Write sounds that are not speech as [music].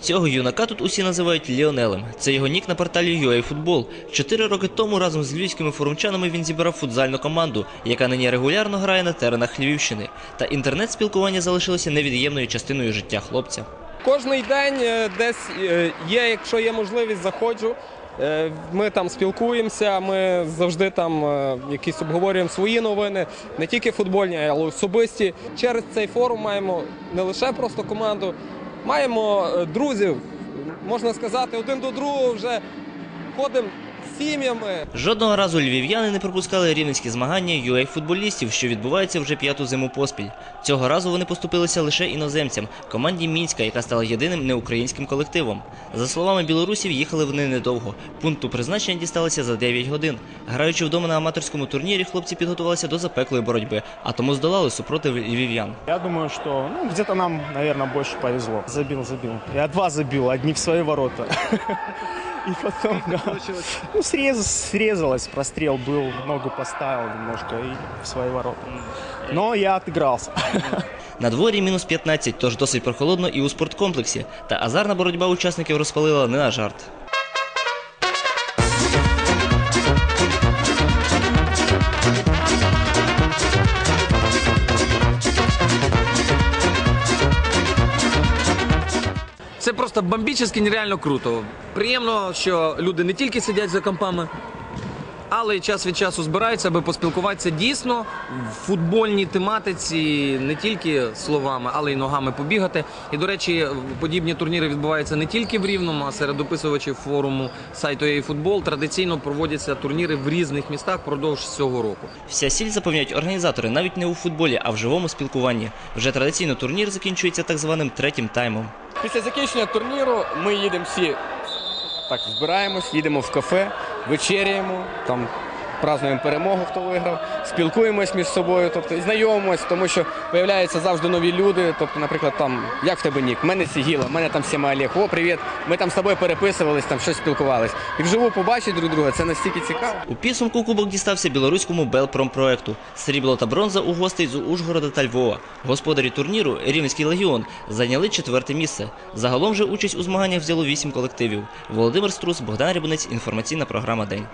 Цього юнака тут усі називають Ліонелем. Це його нік на порталі UA Чотири роки тому разом з львівськими форумчанами він зібрав футзальну команду, яка нині регулярно грає на теренах Львівщини. Та інтернет-спілкування залишилося невід'ємною частиною життя хлопця. Кожний день е, десь е, є, якщо є можливість, заходжу. Е, Ми там спілкуємося, ми завжди там якісь обговорюємо свої новини, не тільки футбольні, але особисті. Через цей форум маємо не лише просто команду, маємо е, друзів. Можна сказати, один до другого вже ходимо сім'ями. Жодного разу львів'яни не пропускали рівненські змагання UA футболістів, що відбуваються вже п'яту зиму поспіль. Цього разу вони поступилися лише іноземцям команді Мінська, яка стала єдиним неукраїнським колективом. За словами білорусів, їхали вони недовго. Пункту призначення дісталися за 9 годин. Граючи вдома на аматорському турнірі, хлопці підготувалися до запеклої боротьби, а тому здолали супротив львів'ян. Я думаю, что ну, где-то нам, наверное, больше повезло. Забил, забил. Я два забил, одни в свои ворота. [laughs] И потом, да, ну, срез, срезалось, прострел был, ногу поставил немножко и в свои ворота. Но я отыгрался. На дворі мінус 15, тож досить прохолодно і у спорткомплексі. Та азарна боротьба учасників розпалила не на жарт. Це просто бомбічно нереально круто. Приємно, що люди не тільки сидять за компами, але й час від часу збираються, аби поспілкуватися дійсно в футбольній тематиці, не тільки словами, але й ногами побігати. І, до речі, подібні турніри відбуваються не тільки в Рівному, а серед описувачів форуму сайту «Єйфутбол» традиційно проводяться турніри в різних містах впродовж цього року. Вся сіль запевняють організатори навіть не у футболі, а в живому спілкуванні. Вже традиційно турнір закінчується так званим третім таймом. Після закінчення турніру ми їдемо всі. Так, збираємось, їдемо в кафе, вечеряємо, там празднуємо перемогу, хто виграв, спілкуємось між собою, тобто знайомимось, тому що появляються завжди нові люди. Тобто, наприклад, там як в тебе нік, в мене Сігіла, в мене там Сіма Олег, о, привіт. Ми там з тобою переписувались, там щось спілкувались. І вживу побачити друг друга, це настільки цікаво. У підсумку кубок дістався білоруському Белпромпроекту. Срібло та бронза у гостей з Ужгорода та Львова. Господарі турніру Рівненський легіон зайняли четверте місце. Загалом же участь у змаганнях взяло вісім колективів. Володимир Струс, Богдан Рябунець, інформаційна програма День.